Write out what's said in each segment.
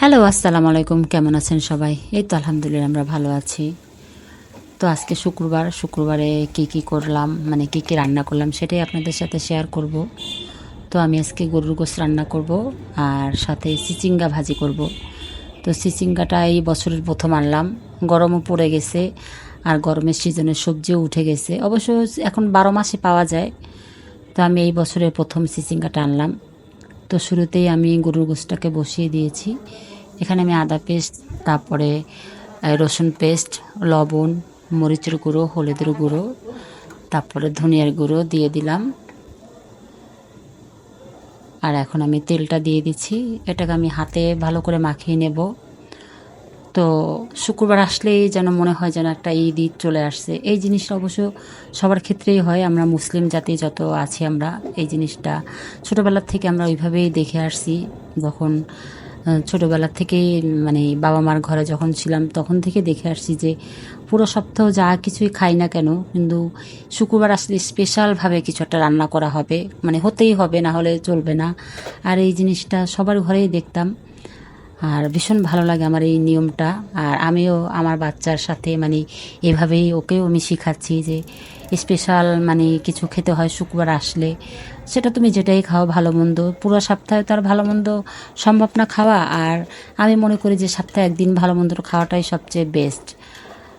Hello, আসসালামু আলাইকুম। কেমন আছেন সবাই? এই তো আলহামদুলিল্লাহ, আমরা ভালো আছি। তো আজকে শুক্রবার, শুক্রবারে কি কি করলাম মানে কি কি রান্না করলাম সেটাই আপনাদের সাথে শেয়ার করব। তো আমি আজকে গরুর গোস রান্না করব আর সাথে চিচিঙ্গা ভাজি করব। তো চিচিঙ্গাটা এই বছরের প্রথম আনলাম। গরমও পড়ে গেছে আর গরমের সিজনে সবজিও উঠে গেছে। অবশ্য এখন বারো মাসে পাওয়া যায়। তো আমি এই বছরের প্রথম চিচিঙ্গাটা আনলাম। তো শুরুতেই আমি গরুর গোস্তটাকে বসিয়ে দিয়েছি। এখানে আমি আদা পেস্ট, তারপরে রসুন পেস্ট, লবণ, মরিচের গুঁড়ো, হলুদের গুঁড়ো, তারপরে ধনিয়ার গুঁড়ো দিয়ে দিলাম। আর এখন আমি তেলটা দিয়ে দিচ্ছি। এটাকে আমি হাতে ভালো করে মাখিয়ে নেব। তো শুক্রবার আসলেই যেন মনে হয় যেন একটা ঈদ ঈদ চলে আসছে। এই জিনিসটা অবশ্য সবার ক্ষেত্রেই হয়, আমরা মুসলিম জাতি যত আছি আমরা, এই জিনিসটা ছোটোবেলার থেকে আমরা ওইভাবেই দেখে আসছি। যখন ছোটোবেলার থেকেই মানে বাবা মার ঘরে যখন ছিলাম, তখন থেকে দেখে আসছি যে পুরো সপ্তাহ যা কিছুই খাই না কেন, কিন্তু শুক্রবার আসলে স্পেশালভাবে কিছু একটা রান্না করা হবে। মানে হতেই হবে, না হলে চলবে না। আর এই জিনিসটা সবার ঘরেই দেখতাম। আর ভীষণ ভালো লাগে আমার এই নিয়মটা। আর আমিও আমার বাচ্চার সাথে মানে এভাবেই ওকেও আমি শিখাচ্ছি যে স্পেশাল মানে কিছু খেতে হয় শুক্রবার আসলে। সেটা তুমি যেটাই খাও ভালো মন্দ। পুরো সপ্তাহে তো আর ভালো মন্দ সম্ভব না খাওয়া। আর আমি মনে করি যে সপ্তাহে একদিন ভালো মন্দ খাওয়াটাই সবচেয়ে বেস্ট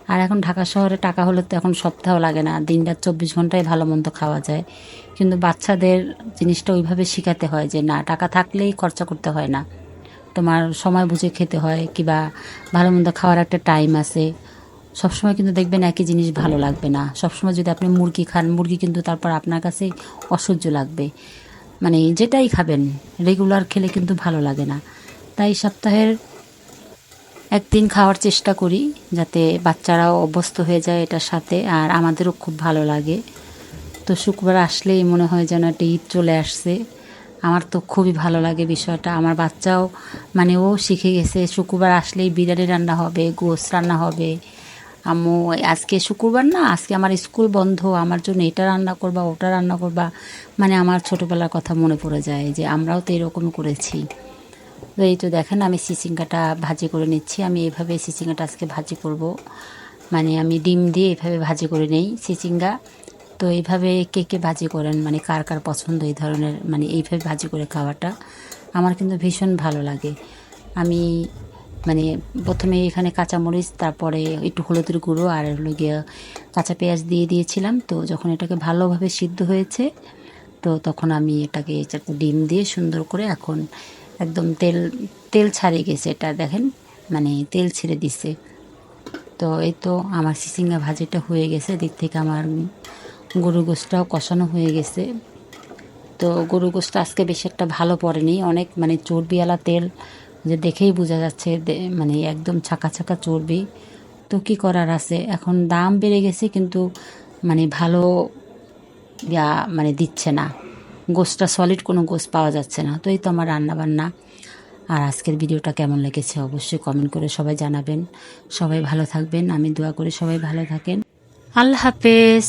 আর এখন ঢাকা শহরে টাকা হলে তো এখন সপ্তাহ লাগে না। দিনটা চব্বিশ ঘন্টায় ভালো মন্দ খাওয়া যায়। কিন্তু বাচ্চাদের জিনিসটা ওইভাবে শেখাতে হয় যে না, টাকা থাকলেই খরচা করতে হয় না। তোমার সময় বুঝে খেতে হয়, কিবা ভালো মন্দ খাওয়ার একটা টাইম আছে। সবসময় কিন্তু দেখবেন একই জিনিস ভালো লাগবে না। সবসময় যদি আপনি মুরগি খান, মুরগি কিন্তু তারপর আপনার কাছে অসহ্য লাগবে। মানে যেটাই খাবেন রেগুলার খেলে কিন্তু ভালো লাগে না। তাই সপ্তাহের একদিন খাওয়ার চেষ্টা করি, যাতে বাচ্চারাও অভ্যস্ত হয়ে যায় এটার সাথে, আর আমাদেরও খুব ভালো লাগে। তো শুক্রবার আসলেই মনে হয় যেন একটা ঈদ চলে আসছে। আমার তো খুবই ভালো লাগে বিষয়টা। আমার বাচ্চাও মানে ও শিখে গেছে, শুক্রবার আসলেই বিরিয়ানি রান্না হবে গোস রান্না হবে। আম্মু, আজকে শুক্রবার না, আজকে আমার স্কুল বন্ধ, আমার জন্য এটা রান্না করবা, ওটা রান্না করবা। মানে আমার ছোটোবেলার কথা মনে পড়ে যায় যে আমরাও তো এরকম করেছি। তো এই তো দেখেন, আমি চিচিঙ্গাটা ভাজি করে নিচ্ছি। আমি এভাবে চিচিঙ্গাটা আজকে ভাজি করব। মানে আমি ডিম দিয়ে এভাবে ভাজি করে নেই। চিচিঙ্গা তো এইভাবে কে কে ভাজি করেন? মানে কার কার পছন্দ এই ধরনের? মানে এইভাবে ভাজি করে খাওয়াটা আমার কিন্তু ভীষণ ভালো লাগে। আমি মানে প্রথমে এখানে কাঁচামরিচ, তারপরে একটু হলুদের গুঁড়ো আর হলো গিয়ে কাঁচা পেঁয়াজ দিয়ে দিয়েছিলাম। তো যখন এটাকে ভালোভাবে সিদ্ধ হয়েছে, তো তখন আমি এটাকে চারটে ডিম দিয়ে সুন্দর করে এখন একদম তেল তেল ছাড়িয়ে গেছে এটা দেখেন মানে তেল ছেড়ে দিছে তো এই তো আমার সিসিঙ্গা ভাজিটা হয়ে গেছে। দিক থেকে আমার গরু গোশটাও কষানো হয়ে গেছে। তো গরু গোশটা আজকে বেশি একটা ভালো পড়েনি। অনেক মানে চর্বিওয়ালা তেল যে দেখেই বোঝা যাচ্ছে মানে একদম ছাকা ছাকা চর্বি। তো কি করার আছে? এখন দাম বেড়ে গেছে কিন্তু মানে ভালো ইয়া মানে দিচ্ছে না। গোশটা সলিড কোনো গোশ পাওয়া যাচ্ছে না। তো এই তো আমার রান্না বান্না আর আজকের ভিডিওটা কেমন লেগেছে অবশ্যই কমেন্ট করে সবাই জানাবেন। সবাই ভালো থাকবেন। আমি দোয়া করে সবাই ভালো থাকেন। আল্লাহ হাফেজ।